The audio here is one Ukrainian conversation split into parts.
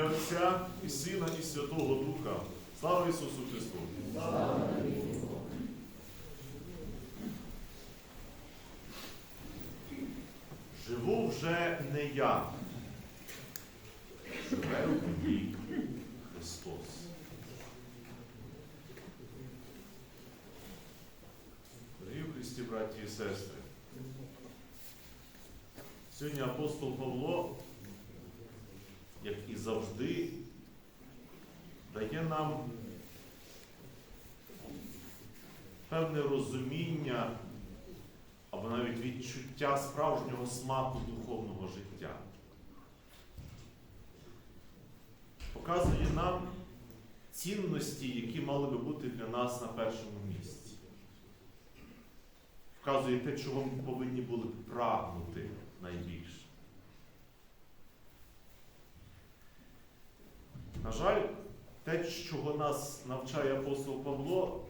Ім'я Отця і Сина, і Святого Духа. Слава Ісусу Христу! Живу вже не я. Живе у мені Христос. Дорогі Христі, браті і сестри. Сьогодні апостол Павло, як і завжди, дає нам певне розуміння або навіть відчуття справжнього смаку духовного життя. Показує нам цінності, які мали би бути для нас на першому місці. Вказує те, чого ми повинні були б прагнути найбільше. На жаль, те, чого нас навчає апостол Павло,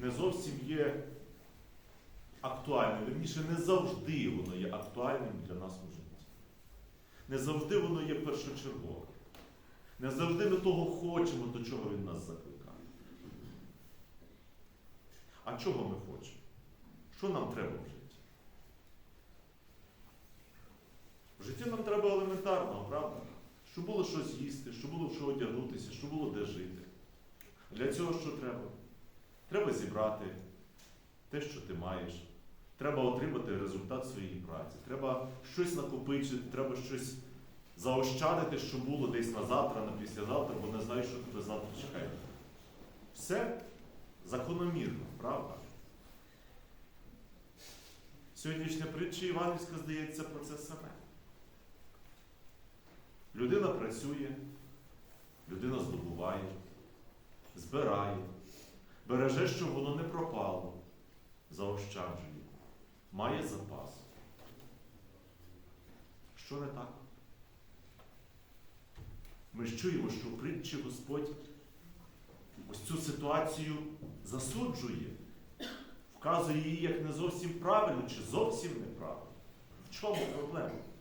не зовсім є актуальним. Вірніше, не завжди воно є актуальним для нас у житті. Не завжди воно є першочерговим. Не завжди ми того хочемо, до чого він нас закликає. А чого ми хочемо? Що нам треба в житті? В житті нам треба елементарного, правда? Щоб було щось їсти, щоб було в що одягнутися, щоб було де жити. Для цього що треба? Треба зібрати те, що ти маєш. Треба отримати результат своєї праці. Треба щось накопичити, треба щось заощадити, щоб було десь на завтра, на післязавтра, бо не знаєш, що тебе завтра чекає. Все закономірно, правда? Сьогоднішня притча Іванівська здається про це саме. Людина працює, людина здобуває, збирає, береже, щоб воно не пропало, заощаджує, має запас. Що не так? Ми ж чуємо, що в притчі Господь ось цю ситуацію засуджує, вказує її як не зовсім правильно чи зовсім неправильно. В чому проблема?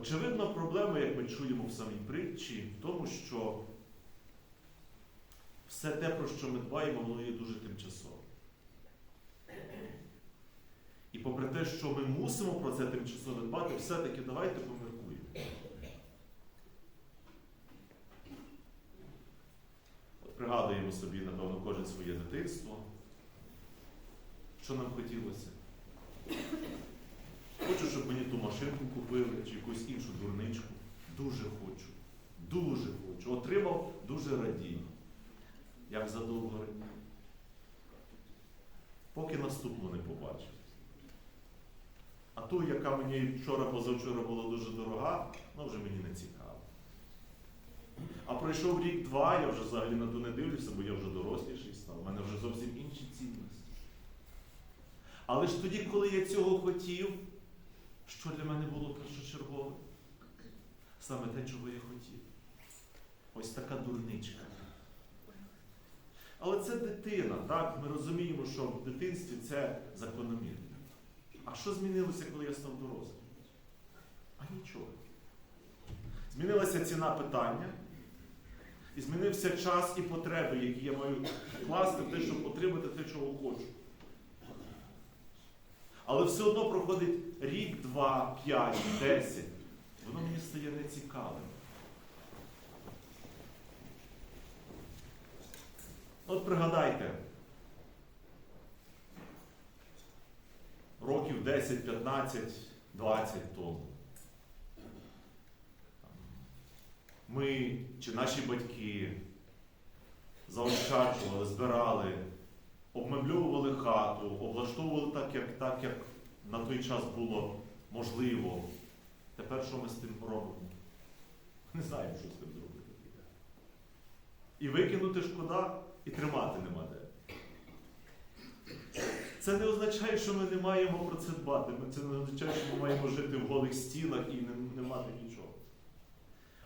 Очевидно, проблема, як ми чуємо в самій притчі, в тому, що все те, про що ми дбаємо, воно є дуже тимчасове. І попри те, що ми мусимо про це тимчасово дбати, все-таки давайте поміркуємо. От пригадуємо собі, напевно, кожен своє дитинство. Що нам хотілося? Щоб мені ту машинку купили чи якусь іншу дурничку. Дуже хочу. Дуже хочу. Отримав дуже радію. Як задовго радію. Поки наступну не побачив. А ту, яка мені вчора позавчора була дуже дорога, ну вже мені не цікаво. А пройшов рік-два, я вже взагалі на ту не дивлюся, бо я вже доросліший став. У мене вже зовсім інші цінності. Але ж тоді, коли я цього хотів, що для мене було першочергове? Саме те, чого я хотів. Ось така дурничка. Але це дитина, так? Ми розуміємо, що в дитинстві це закономірно. А що змінилося, коли я став дорослим? А нічого. Змінилася ціна питання, і змінився час і потреби, які я маю вкласти в те, щоб отримати те, чого хочу. Але все одно проходить рік, два, п'ять, десять. Воно мені стає нецікавим. От пригадайте, років 10, 15, 20 тому. Ми чи наші батьки заощаджували, збирали, обмеблювали хату, облаштовували так, як, так, як на той час було можливо. Тепер що ми з тим робимо? Не знаємо, що з тим зробити. І викинути шкода, і тримати нема де. Це не означає, що ми не маємо про це дбати. Це не означає, що ми маємо жити в голих стінах і не, не мати нічого.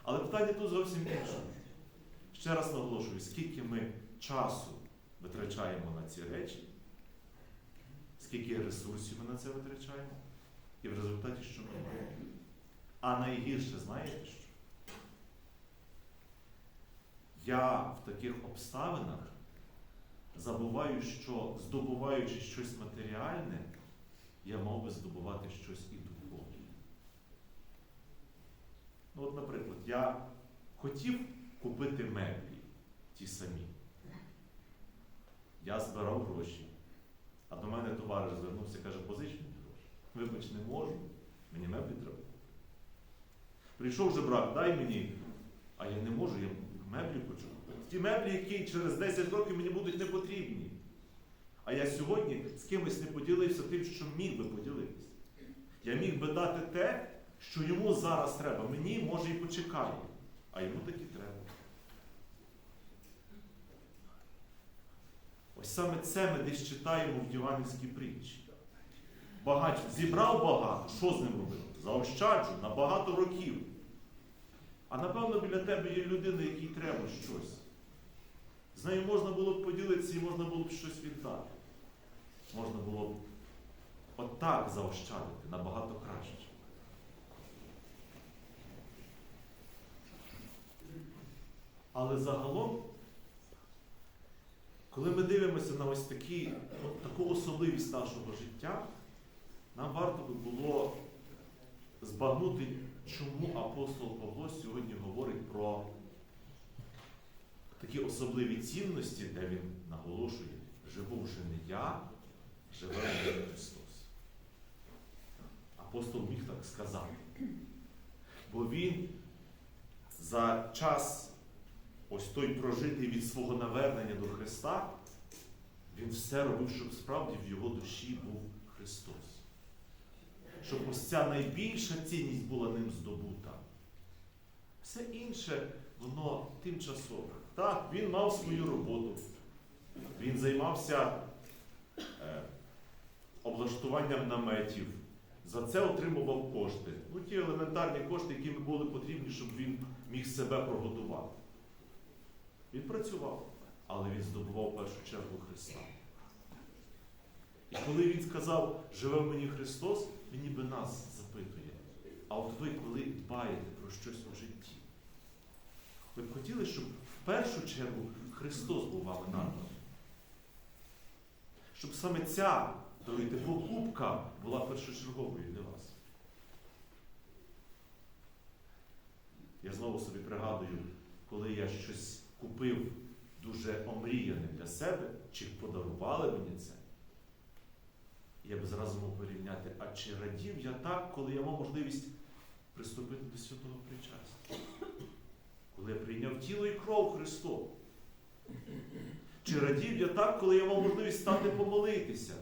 Але питання тут зовсім інше. Ще раз наголошую, скільки ми часу витрачаємо на ці речі, скільки ресурсів ми на це витрачаємо, І в результаті що ми маємо? А найгірше, знаєте що? Я в таких обставинах забуваю, що здобуваючи щось матеріальне, я мав би здобувати щось і духовне. Ну, от, наприклад, я хотів купити меблі ті самі. Я збирав гроші. А до мене товариш звернувся каже, позич мені гроші. Вибач, не можу, мені меблі треба. Прийшов жебрак, дай мені, а я не можу, я меблі хочу. Ті меблі, які через 10 років мені будуть не потрібні. А я сьогодні з кимось не поділився тим, що міг би поділитися. Я міг би дати те, що йому зараз треба. Мені може і почекає, а йому таки треба. Ось саме це ми десь читаємо в Євангельській притчі. Багач зібрав багато, що з ним робити? Заощаджу на багато років. А напевно біля тебе є людина, якій треба щось. З нею можна було б поділитися і можна було б щось віддати. Можна було б отак заощадити набагато краще. Але загалом, коли ми дивимося на ось такі, от таку особливість нашого життя, нам варто би було збагнути, чому апостол Павло сьогодні говорить про такі особливі цінності, де він наголошує, живу вже не я, живе Христос. Апостол міг так сказати. Бо він за час ось той прожитий від свого навернення до Христа, він все робив, щоб справді в його душі був Христос. Щоб ось ця найбільша цінність була ним здобута. Все інше, воно тимчасове. Так, він мав свою роботу. Він займався е, облаштуванням наметів. За це отримував кошти. Ну, ті елементарні кошти, які були потрібні, щоб він міг себе прогодувати. Він працював, але він здобував першу чергу Христа. І коли він сказав, живе в мені Христос, він ніби нас запитує. А от ви, коли дбаєте про щось у житті, ви б хотіли, щоб в першу чергу Христос був вами наданий? Щоб саме ця, дорогі, покупка була першочерговою для вас. Я знову собі пригадую, коли я щось купив дуже омріяне для себе, чи подарували мені це, я би зразу мог порівняти, а чи радів я так, коли я мав можливість приступити до святого причастя? Коли я прийняв тіло і кров Христову? Чи радів я так, коли я мав можливість стати помолитися?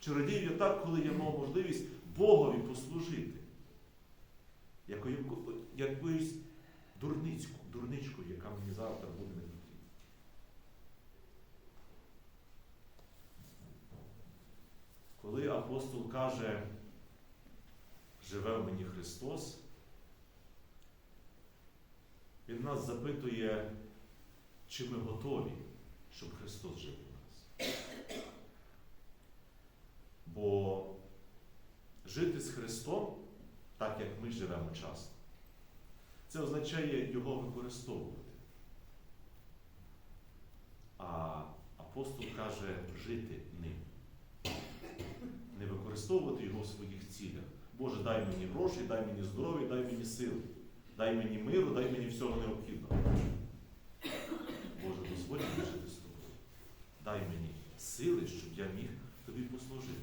Чи радів я так, коли я мав можливість Богові послужити? Якою, якоюсь дурницьку, дурничкою, яка мені завтра буде не потрібна. Коли апостол каже, живе в мені Христос, він нас запитує, чи ми готові, щоб Христос жив у нас. Бо жити з Христом, так як ми живемо часто, це означає його використовувати. А апостол каже жити ним. Не використовувати його в своїх цілях. Боже, дай мені гроші, дай мені здоров'я, дай мені сили, дай мені миру, дай мені всього необхідного. Боже, дозволь мені жити з тобою. Дай мені сили, щоб я міг тобі послужити.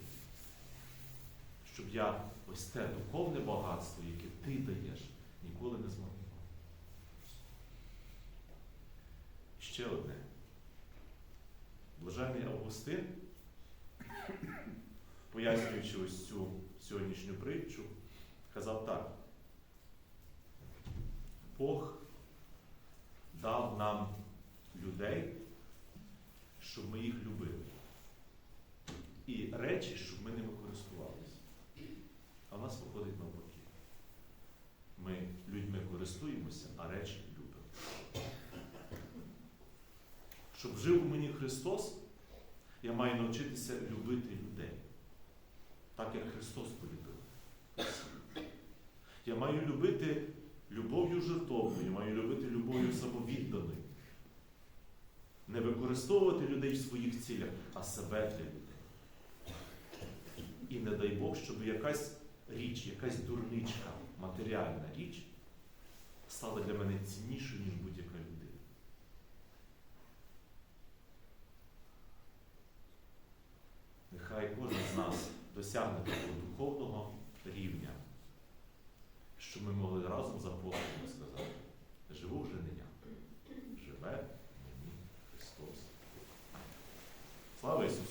Щоб я ось те духовне багатство, яке ти даєш, ніколи не змарнував. Ще одне. Блажений Августин, пояснюючи ось цю сьогоднішню притчу, казав так. Бог дав нам людей, щоб ми їх любили. І речі, щоб ми ними користувалися. А в нас виходить навпаки. Ми людьми користуємося, а речі любимо. Щоб жив у мені Христос, я маю навчитися любити людей, так як Христос полюбив. Я маю любити любов'ю жертовною, я маю любити любов'ю самовідданою. Не використовувати людей в своїх цілях, а себе для людей. І не дай Бог, щоб якась річ, якась дурничка, матеріальна річ стала для мене ціннішою, ніж будь-яка людина. нас досягне до духовного рівня, щоб ми могли разом з сказати, живу вже не я, живе мені Христос. Слава Ісусу!